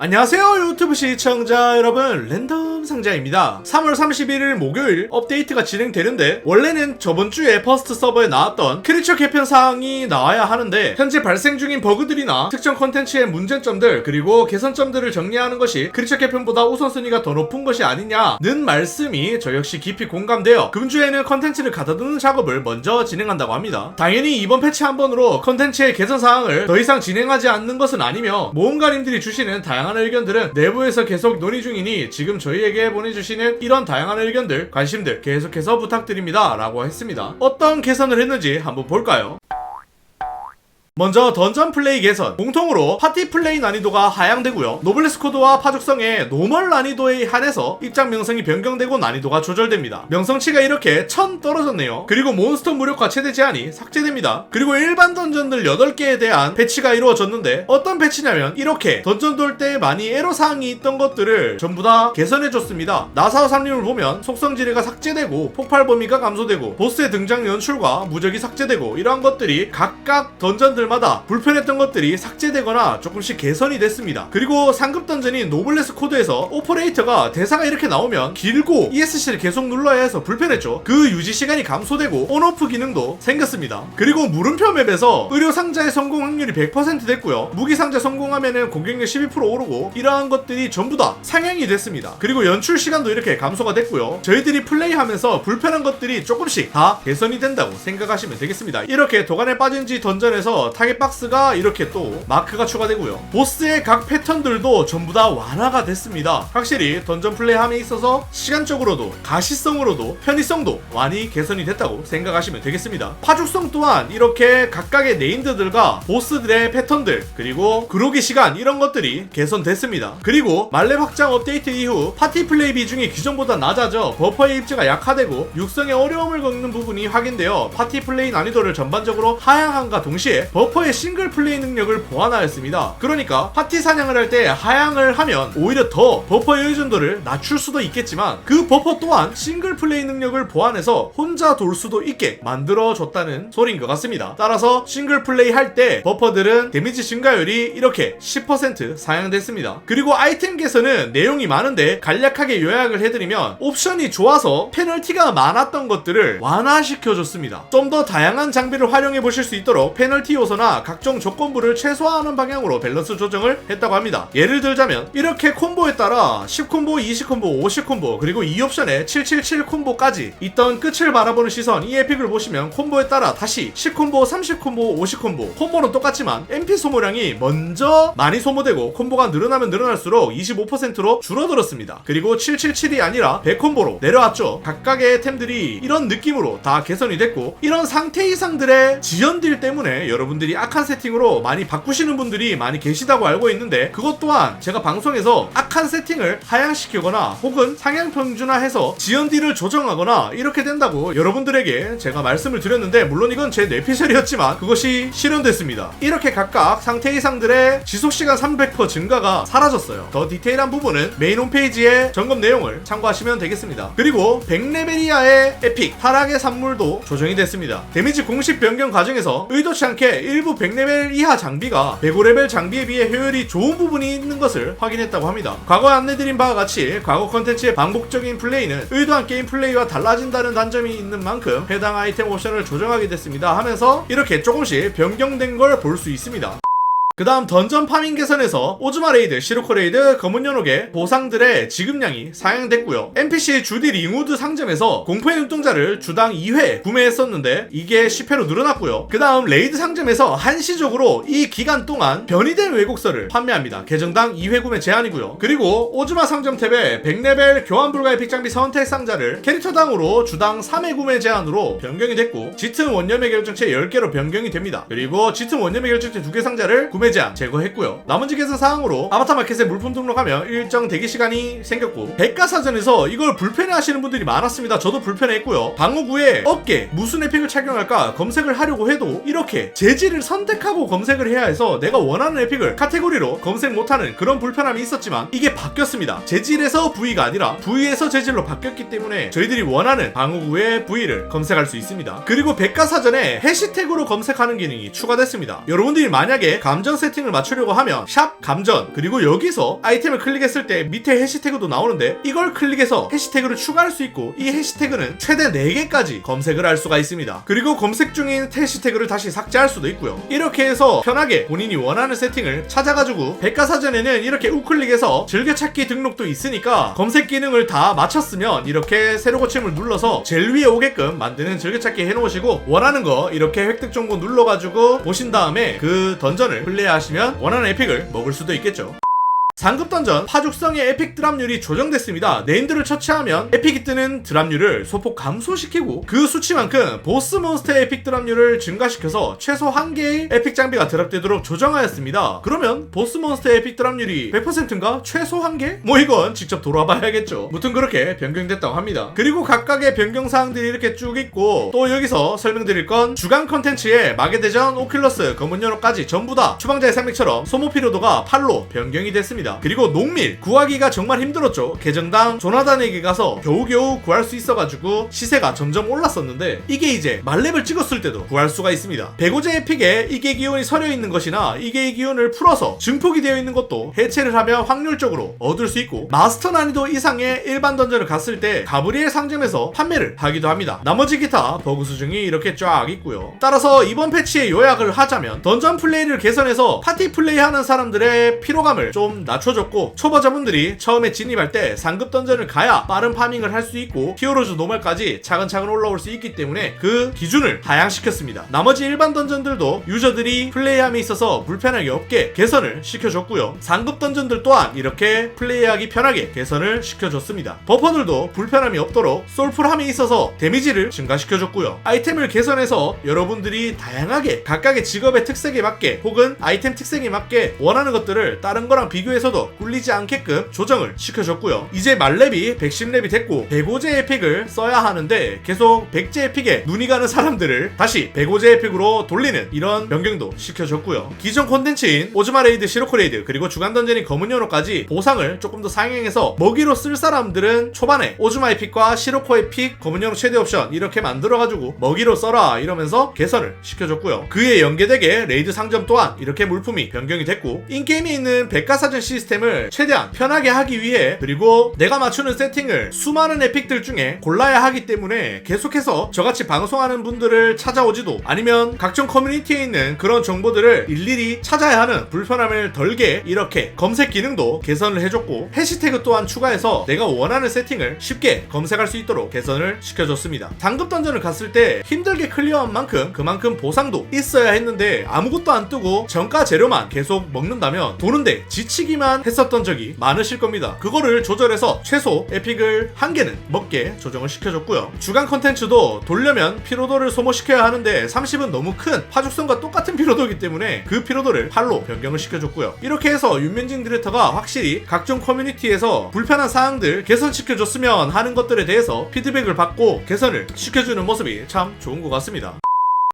안녕하세요 유튜브 시청자 여러분. 랜덤 상자입니다. 3월 31일 목요일 업데이트가 진행되는데 원래는 저번 주에 퍼스트 서버에 나왔던 크리처 개편 사항이 나와야 하는데 현재 발생 중인 버그들이나 특정 컨텐츠의 문제점들 그리고 개선점들을 정리하는 것이 크리처 개편보다 우선순위가 더 높은 것이 아니냐는 말씀이 저 역시 깊이 공감되어 금주에는 컨텐츠를 가다두는 작업을 먼저 진행한다고 합니다. 당연히 이번 패치 한 번으로 컨텐츠의 개선 사항을 더 이상 진행하지 않는 것은 아니며 모험가님들이 주시는 다양한 의견들은 내부에서 계속 논의 중이니 지금 저희에게 보내주시는 이런 다양한 의견들, 관심들 계속해서 부탁드립니다. 라고 했습니다. 어떤 개선을 했는지 한번 볼까요? 먼저 던전 플레이 개선. 공통으로 파티 플레이 난이도가 하향되고요. 노블레스 코드와 파죽성의 노멀 난이도에 한해서 입장 명성이 변경되고 난이도가 조절됩니다. 명성치가 이렇게 천 떨어졌네요. 그리고 몬스터 무력화 최대 제한이 삭제됩니다. 그리고 일반 던전들 8개에 대한 배치가 이루어졌는데 어떤 배치냐면 이렇게 던전 돌 때 많이 애로사항이 있던 것들을 전부 다 개선해줬습니다. 나사와 삼림을 보면 속성 지뢰가 삭제되고 폭발 범위가 감소되고 보스의 등장 연출과 무적이 삭제되고 이러한 것들이 각각 던전들 마다 불편했던 것들이 삭제되거나 조금씩 개선이 됐습니다. 그리고 상급 던전인 노블레스 코드에서 오퍼레이터가 대사가 이렇게 나오면 길고 ESC를 계속 눌러야 해서 불편했죠. 그 유지 시간이 감소되고 온오프 기능도 생겼습니다. 그리고 물음표 맵에서 의료 상자의 성공 확률이 100% 됐고요. 무기 상자 성공하면은 공격력 12% 오르고 이러한 것들이 전부 다 상향이 됐습니다. 그리고 연출 시간도 이렇게 감소가 됐고요. 저희들이 플레이하면서 불편한 것들이 조금씩 다 개선이 된다고 생각하시면 되겠습니다. 이렇게 도관에 빠진 지 던전에서 타겟 박스가 이렇게 또 마크가 추가되고요. 보스의 각 패턴들도 전부 다 완화가 됐습니다. 확실히 던전 플레이함에 있어서 시간적으로도 가시성으로도 편의성도 많이 개선이 됐다고 생각하시면 되겠습니다. 파죽성 또한 이렇게 각각의 네임드들과 보스들의 패턴들 그리고 그로기 시간 이런 것들이 개선됐습니다. 그리고 말렙 확장 업데이트 이후 파티 플레이 비중이 기존보다 낮아져 버퍼의 입지가 약화되고 육성에 어려움을 겪는 부분이 확인되어 파티 플레이 난이도를 전반적으로 하향함과 동시에 버퍼 의 싱글 플레이 능력을 보완하였습니다. 그러니까 파티 사냥을 할 때 하향을 하면 오히려 더 버퍼의 의존도를 낮출 수도 있겠지만 그 버퍼 또한 싱글 플레이 능력을 보완해서 혼자 돌 수도 있게 만들어줬다는 소리인 것 같습니다. 따라서 싱글 플레이 할 때 버퍼들은 데미지 증가율이 이렇게 10% 상향됐습니다. 그리고 아이템 개선은 내용이 많은데 간략하게 요약을 해드리면 옵션이 좋아서 페널티가 많았던 것들을 완화시켜줬습니다. 좀 더 다양한 장비를 활용해 보실 수 있도록 페널티 요소 나 각종 조건부를 최소화하는 방향으로 밸런스 조정을 했다고 합니다. 예를 들자면 이렇게 콤보에 따라 10콤보, 20콤보, 50콤보 그리고 이 옵션에 777 콤보까지 있던 끝을 바라보는 시선 이 에픽을 보시면 콤보에 따라 다시 10콤보, 30콤보, 50콤보 콤보는 똑같지만 MP 소모량이 먼저 많이 소모되고 콤보가 늘어나면 늘어날수록 25%로 줄어들었습니다. 그리고 777이 아니라 100콤보로 내려왔죠. 각각의 템들이 이런 느낌으로 다 개선이 됐고 이런 상태 이상들의 지연딜 때문에 여러분 들이 악한 세팅으로 많이 바꾸시는 분들이 많이 계시다고 알고 있는데 그것 또한 제가 방송에서 악한 세팅을 하향시키거나 혹은 상향 평준화해서 지연딜을 조정하거나 이렇게 된다고 여러분들에게 제가 말씀을 드렸는데 물론 이건 제 뇌피셜이었지만 그것이 실현됐습니다. 이렇게 각각 상태 이상들의 지속시간 300% 증가가 사라졌어요. 더 디테일한 부분은 메인 홈페이지의 점검 내용을 참고하시면 되겠습니다. 그리고 100레벨 이하의 에픽 타락의 산물도 조정이 됐습니다. 데미지 공식 변경 과정에서 의도치 않게 일부 100레벨 이하 장비가 105레벨 장비에 비해 효율이 좋은 부분이 있는 것을 확인했다고 합니다. 과거 안내드린 바와 같이 과거 컨텐츠의 반복적인 플레이는 의도한 게임 플레이와 달라진다는 단점이 있는 만큼 해당 아이템 옵션을 조정하게 됐습니다 하면서 이렇게 조금씩 변경된 걸 볼 수 있습니다. 그 다음 던전 파밍 개선에서 오즈마 레이드, 시루코 레이드, 검은 연옥의 보상들의 지급량이 상향됐고요. NPC 주디 링우드 상점에서 공포의 눈동자를 주당 2회 구매했었는데 이게 10회로 늘어났고요. 그 다음 레이드 상점에서 한시적으로 이 기간 동안 변이된 왜곡서를 판매합니다. 계정당 2회 구매 제한이고요. 그리고 오즈마 상점 탭에 100레벨 교환 불가 에픽 장비 선택 상자를 캐릭터당으로 주당 3회 구매 제한으로 변경이 됐고 짙은 원념의 결정체 10개로 변경이 됩니다. 그리고 짙은 원념의 결정체 2개 상자를 구매 제한 제거했고요. 나머지 개선 사항으로 아바타 마켓에 물품 등록하면 일정 대기 시간이 생겼고 백과사전에서 이걸 불편해 하시는 분들이 많았습니다. 저도 불편했고요. 방어구에 어깨 무슨 에픽을 착용할까 검색을 하려고 해도 이렇게 재질을 선택하고 검색을 해야 해서 내가 원하는 에픽을 카테고리로 검색 못하는 그런 불편함이 있었지만 이게 바뀌었습니다. 재질에서 부위가 아니라 부위에서 재질로 바뀌었기 때문에 저희들이 원하는 방어구의 부위를 검색할 수 있습니다. 그리고 백과사전에 해시태그로 검색하는 기능이 추가됐습니다. 여러분들이 만약에 감전 세팅을 맞추려고 하면 샵 감전 그리고 여기서 아이템을 클릭했을 때 밑에 해시태그도 나오는데 이걸 클릭해서 해시태그를 추가할 수 있고 이 해시태그는 최대 4개까지 검색을 할 수가 있습니다. 그리고 검색 중인 해시태그를 다시 삭제할 수도 있고요. 이렇게 해서 편하게 본인이 원하는 세팅을 찾아가지고 백과사전에는 이렇게 우클릭해서 즐겨찾기 등록도 있으니까 검색 기능을 다 마쳤으면 이렇게 새로 고침을 눌러서 제일 위에 오게끔 만드는 즐겨찾기 해놓으시고 원하는 거 이렇게 획득 정보 눌러가지고 보신 다음에 그 던전을 플레이 하시면 원하는 에픽을 먹을 수도 있겠죠. 상급 던전 파죽성의 에픽 드랍률이 조정됐습니다. 네임들을 처치하면 에픽이 뜨는 드랍률을 소폭 감소시키고 그 수치만큼 보스 몬스터의 에픽 드랍률을 증가시켜서 최소 한 개의 에픽 장비가 드랍되도록 조정하였습니다. 그러면 보스 몬스터의 에픽 드랍률이 100%인가? 최소 한 개? 뭐 이건 직접 돌아 봐야겠죠. 무튼 그렇게 변경됐다고 합니다. 그리고 각각의 변경 사항들이 이렇게 쭉 있고 또 여기서 설명드릴 건 주간 컨텐츠에 마계대전, 오큘러스, 검은 연어까지 전부 다 추방자의 상맥처럼 소모 피로도가 8로 변경이 됐습니다. 그리고 농밀 구하기가 정말 힘들었죠. 계정당 조나단에게 가서 겨우겨우 구할 수 있어가지고 시세가 점점 올랐었는데 이게 이제 말렙을 찍었을 때도 구할 수가 있습니다. 배고제 에픽에 이계 기온이 서려 있는 것이나 이계 기온을 풀어서 증폭이 되어 있는 것도 해체를 하면 확률적으로 얻을 수 있고 마스터 난이도 이상의 일반 던전을 갔을 때 가브리엘 상점에서 판매를 하기도 합니다. 나머지 기타 버그 수중이 이렇게 쫙 있고요. 따라서 이번 패치의 요약을 하자면 던전 플레이를 개선해서 파티 플레이하는 사람들의 피로감을 좀 낮 춰줬고 초보자분들이 처음에 진입할 때 상급 던전을 가야 빠른 파밍을 할 수 있고 히어로즈 노말까지 차근차근 올라올 수 있기 때문에 그 기준을 하향시켰습니다. 나머지 일반 던전들도 유저들이 플레이함에 있어서 불편하게 없게 개선을 시켜줬고요. 상급 던전들 또한 이렇게 플레이하기 편하게 개선을 시켜줬습니다. 버퍼들도 불편함이 없도록 솔풀함에 있어서 데미지를 증가시켜줬고요. 아이템을 개선해서 여러분들이 다양하게 각각의 직업의 특색에 맞게 혹은 아이템 특색에 맞게 원하는 것들을 다른 거랑 비교해서 도 꿀리지 않게끔 조정을 시켜줬고요. 이제 말렙이 110렙이 됐고 105제 에픽을 써야 하는데 계속 100제 에픽에 눈이 가는 사람들을 다시 105제 에픽으로 돌리는 이런 변경도 시켜줬고요. 기존 콘텐츠인 오즈마 레이드, 시로코 레이드 그리고 주간 던전인 검은 연어까지 보상을 조금 더 상향해서 먹이로 쓸 사람들은 초반에 오즈마 에픽과 시로코 에픽, 검은 연어 최대 옵션 이렇게 만들어가지고 먹이로 써라 이러면서 개선을 시켜줬고요. 그에 연계되게 레이드 상점 또한 이렇게 물품이 변경이 됐고 인게임에 있는 백과사전 시스템을 최대한 편하게 하기 위해 그리고 내가 맞추는 세팅을 수많은 에픽들 중에 골라야 하기 때문에 계속해서 저같이 방송하는 분들을 찾아오지도 아니면 각종 커뮤니티에 있는 그런 정보들을 일일이 찾아야 하는 불편함을 덜게 이렇게 검색 기능도 개선을 해줬고 해시태그 또한 추가해서 내가 원하는 세팅을 쉽게 검색할 수 있도록 개선을 시켜줬습니다. 상급 던전을 갔을 때 힘들게 클리어한 만큼 그만큼 보상도 있어야 했는데 아무것도 안 뜨고 정가 재료만 계속 먹는다면 도는데 지치기만 했었던 적이 많으실 겁니다. 그거를 조절해서 최소 에픽을 한 개는 먹게 조정을 시켜줬고요. 주간 컨텐츠도 돌려면 피로도를 소모시켜야 하는데 30은 너무 큰 파죽성과 똑같은 피로도이기 때문에 그 피로도를 8로 변경을 시켜줬고요. 이렇게 해서 윤면진 디렉터가 확실히 각종 커뮤니티에서 불편한 사항들 개선시켜줬으면 하는 것들에 대해서 피드백을 받고 개선을 시켜주는 모습이 참 좋은 것 같습니다.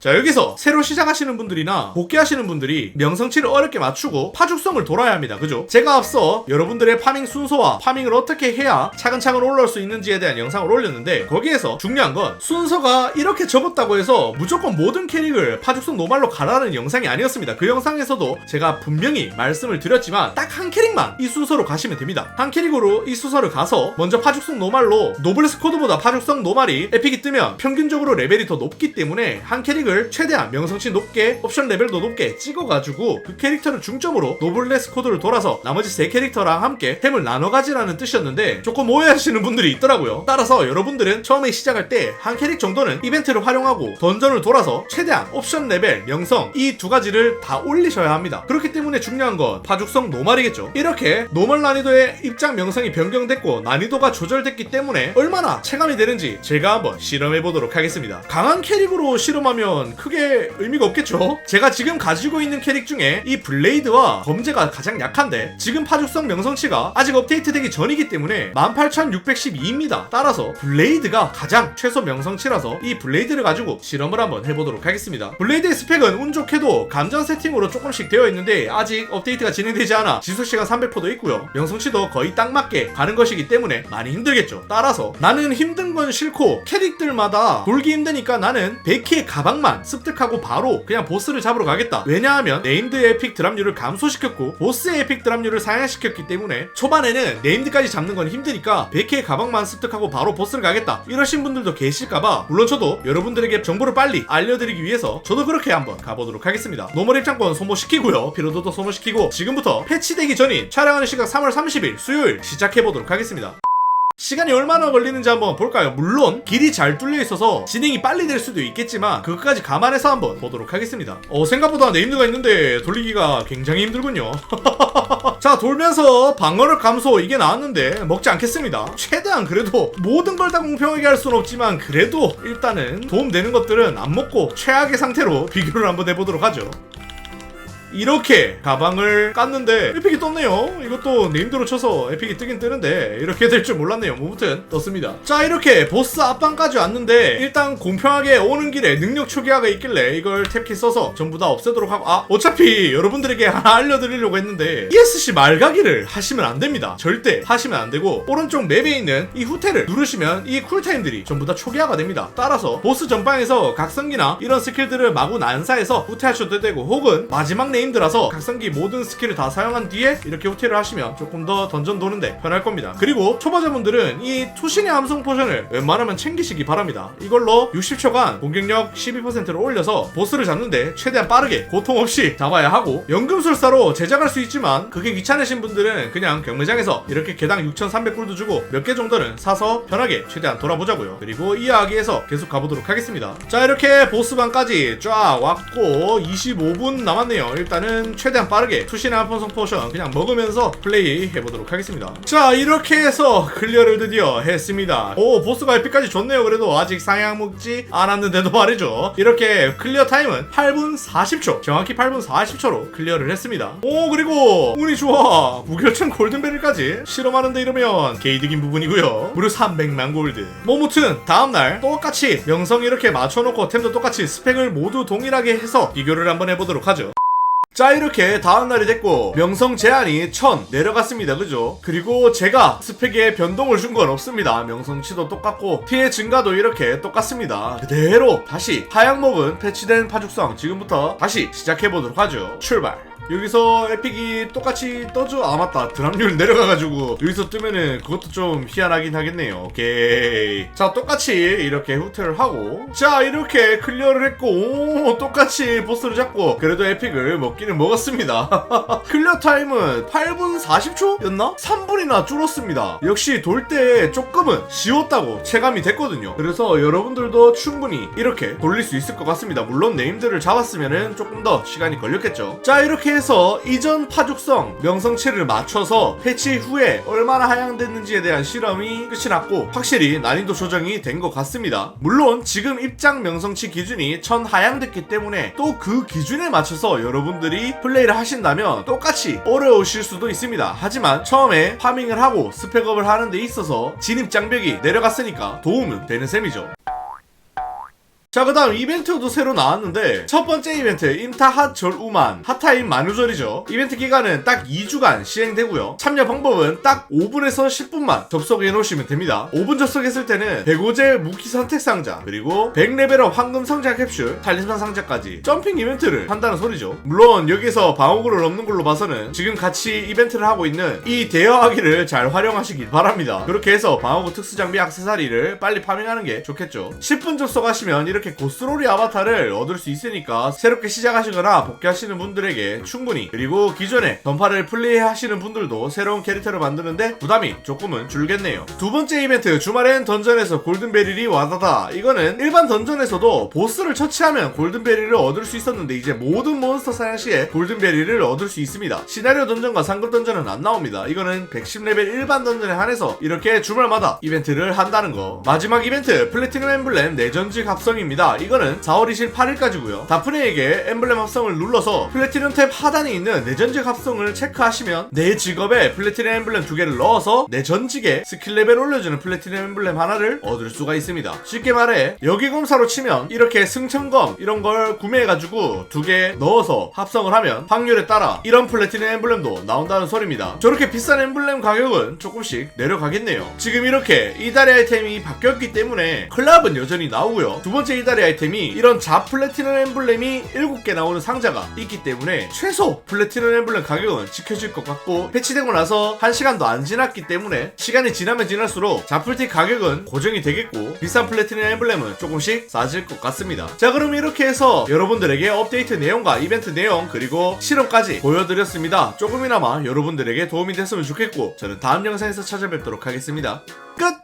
자 여기서 새로 시작하시는 분들이나 복귀하시는 분들이 명성치를 어렵게 맞추고 파죽성을 돌아야 합니다. 그죠? 제가 앞서 여러분들의 파밍 순서와 파밍을 어떻게 해야 차근차근 올라올 수 있는지에 대한 영상을 올렸는데 거기에서 중요한 건 순서가 이렇게 적었다고 해서 무조건 모든 캐릭을 파죽성 노말로 가라는 영상이 아니었습니다. 그 영상에서도 제가 분명히 말씀을 드렸지만 딱 한 캐릭만 이 순서로 가시면 됩니다. 한 캐릭으로 이 순서를 가서 먼저 파죽성 노말로 노블 스쿼드보다 파죽성 노말이 에픽이 뜨면 평균적으로 레벨이 더 높기 때문에 한 캐릭을 최대한 명성치 높게 옵션 레벨도 높게 찍어가지고 그 캐릭터를 중점으로 노블레스 코드를 돌아서 나머지 세 캐릭터랑 함께 템을 나눠 가지라는 뜻이었는데 조금 오해하시는 분들이 있더라고요. 따라서 여러분들은 처음에 시작할 때 한 캐릭 정도는 이벤트를 활용하고 던전을 돌아서 최대한 옵션 레벨, 명성 이 두 가지를 다 올리셔야 합니다. 그렇기 때문에 중요한 건 파죽성 노말이겠죠. 이렇게 노멀 난이도의 입장 명성이 변경됐고 난이도가 조절됐기 때문에 얼마나 체감이 되는지 제가 한번 실험해 보도록 하겠습니다. 강한 캐릭으로 실험하면 크게 의미가 없겠죠? 제가 지금 가지고 있는 캐릭 중에 이 블레이드와 검제가 가장 약한데 지금 파죽성 명성치가 아직 업데이트되기 전이기 때문에 18612입니다. 따라서 블레이드가 가장 최소 명성치라서 이 블레이드를 가지고 실험을 한번 해보도록 하겠습니다. 블레이드의 스펙은 운 좋게도 감전 세팅으로 조금씩 되어 있는데 아직 업데이트가 진행되지 않아 지속시간 300%도 있고요. 명성치도 거의 딱 맞게 가는 것이기 때문에 많이 힘들겠죠. 따라서 나는 힘든 건 싫고 캐릭들마다 돌기 힘드니까 나는 100키의 가방만 보스만 습득하고 바로 그냥 보스를 잡으러 가겠다. 왜냐하면 네임드의 에픽 드랍률을 감소시켰고 보스의 에픽 드랍률을 상향시켰기 때문에 초반에는 네임드까지 잡는 건 힘드니까 100개 가방만 습득하고 바로 보스를 가겠다. 이러신 분들도 계실까봐 물론 저도 여러분들에게 정보를 빨리 알려드리기 위해서 저도 그렇게 한번 가보도록 하겠습니다. 노멀 입장권 소모시키고요. 피로도도 소모시키고 지금부터 패치되기 전인 촬영하는 시각 3월 30일 수요일 시작해보도록 하겠습니다. 시간이 얼마나 걸리는지 한번 볼까요? 물론 길이 잘 뚫려 있어서 진행이 빨리 될 수도 있겠지만 그것까지 감안해서 한번 보도록 하겠습니다. 어 생각보다 네임드가 있는데 돌리기가 굉장히 힘들군요. 자 돌면서 방어력 감소 이게 나왔는데 먹지 않겠습니다. 최대한 그래도 모든 걸 다 공평하게 할 수는 없지만 그래도 일단은 도움되는 것들은 안 먹고 최악의 상태로 비교를 한번 해보도록 하죠. 이렇게 가방을 깠는데 에픽이 떴네요. 이것도 네임드로 쳐서 에픽이 뜨긴 뜨는데 이렇게 될 줄 몰랐네요. 뭐 아무튼 떴습니다. 자 이렇게 보스 앞방까지 왔는데 일단 공평하게 오는 길에 능력 초기화가 있길래 이걸 탭키 써서 전부 다 없애도록 하고 아 어차피 여러분들에게 하나 알려드리려고 했는데 ESC 말가기를 하시면 안 됩니다. 절대 하시면 안 되고 오른쪽 맵에 있는 이 후퇴를 누르시면 이 쿨타임들이 전부 다 초기화가 됩니다. 따라서 보스 전방에서 각성기나 이런 스킬들을 마구 난사해서 후퇴하셔도 되고 혹은 마지막 네임드라서 각성기 모든 스킬을 다 사용한 뒤에 이렇게 후퇴를 하시면 조금 더 던전 도는데 편할 겁니다. 그리고 초보자분들은 이 투신의 함성 포션을 웬만하면 챙기시기 바랍니다. 이걸로 60초간 공격력 12%를 올려서 보스를 잡는데 최대한 빠르게 고통 없이 잡아야 하고 연금술사로 제작할 수 있지만 그게 귀찮으신 분들은 그냥 경매장에서 이렇게 개당 6,300불도 주고 몇 개 정도는 사서 편하게 최대한 돌아보자고요. 그리고 이야기에서 계속 가보도록 하겠습니다. 자 이렇게 보스방까지 쫙 왔고 25분 남았네요. 일단은 최대한 빠르게 투신의 함성 포션 그냥 먹으면서 플레이 해보도록 하겠습니다. 자 이렇게 해서 클리어를 드디어 했습니다. 오 보스가 에픽까지 좋네요. 그래도 아직 상향 먹지 않았는데도 말이죠. 이렇게 클리어 타임은 8분 40초 정확히 8분 40초로 클리어를 했습니다. 오 그리고 운이 좋아 무결점 골든벨까지 실험하는데 이러면 개이득인 부분이고요. 무려 300만 골드. 뭐 무튼 다음날 똑같이 명성 이렇게 맞춰놓고 템도 똑같이 스펙을 모두 동일하게 해서 비교를 한번 해보도록 하죠. 자 이렇게 다음날이 됐고 명성 제한이 1000 내려갔습니다. 그죠? 그리고 제가 스펙에 변동을 준 건 없습니다. 명성치도 똑같고 피해 증가도 이렇게 똑같습니다. 그대로 다시 하향 먹은 패치된 파죽성 지금부터 다시 시작해보도록 하죠. 출발 여기서 에픽이 똑같이 떠줘 아 맞다. 드랍률 내려가가지고 여기서 뜨면은 그것도 좀 희한하긴 하겠네요. 오케이. 자 똑같이 이렇게 후퇴를 하고. 자 이렇게 클리어를 했고 오 똑같이 보스를 잡고 그래도 에픽을 먹기는 먹었습니다. 클리어 타임은 8분 40초였나? 3분이나 줄었습니다. 역시 돌 때 조금은 쉬웠다고 체감이 됐거든요. 그래서 여러분들도 충분히 이렇게 돌릴 수 있을 것 같습니다. 물론 네임들을 잡았으면은 조금 더 시간이 걸렸겠죠. 자 이렇게 해서 이전 파죽성 명성치를 맞춰서 패치 후에 얼마나 하향됐는지에 대한 실험이 끝이 났고 확실히 난이도 조정이 된 것 같습니다. 물론 지금 입장 명성치 기준이 1000 하향됐기 때문에 또 그 기준에 맞춰서 여러분들이 플레이를 하신다면 똑같이 어려우실 수도 있습니다. 하지만 처음에 파밍을 하고 스펙업을 하는 데 있어서 진입 장벽이 내려갔으니까 도움은 되는 셈이죠. 자, 그 다음 이벤트도 새로 나왔는데, 첫 번째 이벤트, 임타 핫 절 우만, 핫타임 만우절이죠. 이벤트 기간은 딱 2주간 시행되고요. 참여 방법은 딱 5분에서 10분만 접속해 놓으시면 됩니다. 5분 접속했을 때는 105제 무기 선택 상자, 그리고 100레벨업 황금 상자 캡슐, 탈리스만 상자까지 점핑 이벤트를 한다는 소리죠. 물론 여기서 방어구를 넣는 걸로 봐서는 지금 같이 이벤트를 하고 있는 이 대여하기를 잘 활용하시길 바랍니다. 그렇게 해서 방어구 특수 장비 액세서리를 빨리 파밍하는 게 좋겠죠. 10분 접속하시면 이렇게 고스로리 아바타를 얻을 수 있으니까 새롭게 시작하시거나 복귀하시는 분들에게 충분히 그리고 기존에 던파를 플레이하시는 분들도 새로운 캐릭터를 만드는데 부담이 조금은 줄겠네요. 두 번째 이벤트 주말엔 던전에서 골든베릴이 와다다 이거는 일반 던전에서도 보스를 처치하면 골든베릴을 얻을 수 있었는데 이제 모든 몬스터 사냥 시에 골든베릴을 얻을 수 있습니다. 시나리오 던전과 상급 던전은 안 나옵니다. 이거는 110레벨 일반 던전에 한해서 이렇게 주말마다 이벤트를 한다는 거. 마지막 이벤트 플래티넘 엠블렘 내전지 합성입니다. 이거는 4월 28일까지고요. 다프네에게 엠블렘 합성을 눌러서 플래티넘 탭 하단에 있는 내전직 합성을 체크하시면 내 직업에 플래티넘 엠블렘 두 개를 넣어서 내 전직에 스킬 레벨 올려주는 플래티넘 엠블렘 하나를 얻을 수가 있습니다. 쉽게 말해 여기 검사로 치면 이렇게 승천검 이런 걸 구매해가지고 두 개 넣어서 합성을 하면 확률에 따라 이런 플래티넘 엠블렘도 나온다는 소리입니다. 저렇게 비싼 엠블렘 가격은 조금씩 내려가겠네요. 지금 이렇게 이달의 아이템이 바뀌었기 때문에 클럽은 여전히 나오고요. 두 번째 레이다리 아이템이 이런 잡 플래티넘 엠블렘이 7개 나오는 상자가 있기 때문에 최소 플래티넘 엠블렘 가격은 지켜질 것 같고 패치되고 나서 한 시간도 안 지났기 때문에 시간이 지나면 지날수록 잡플티 가격은 고정이 되겠고 비싼 플래티넘 엠블렘은 조금씩 싸질 것 같습니다. 자 그럼 이렇게 해서 여러분들에게 업데이트 내용과 이벤트 내용 그리고 실험까지 보여드렸습니다. 조금이나마 여러분들에게 도움이 됐으면 좋겠고 저는 다음 영상에서 찾아뵙도록 하겠습니다. 끝!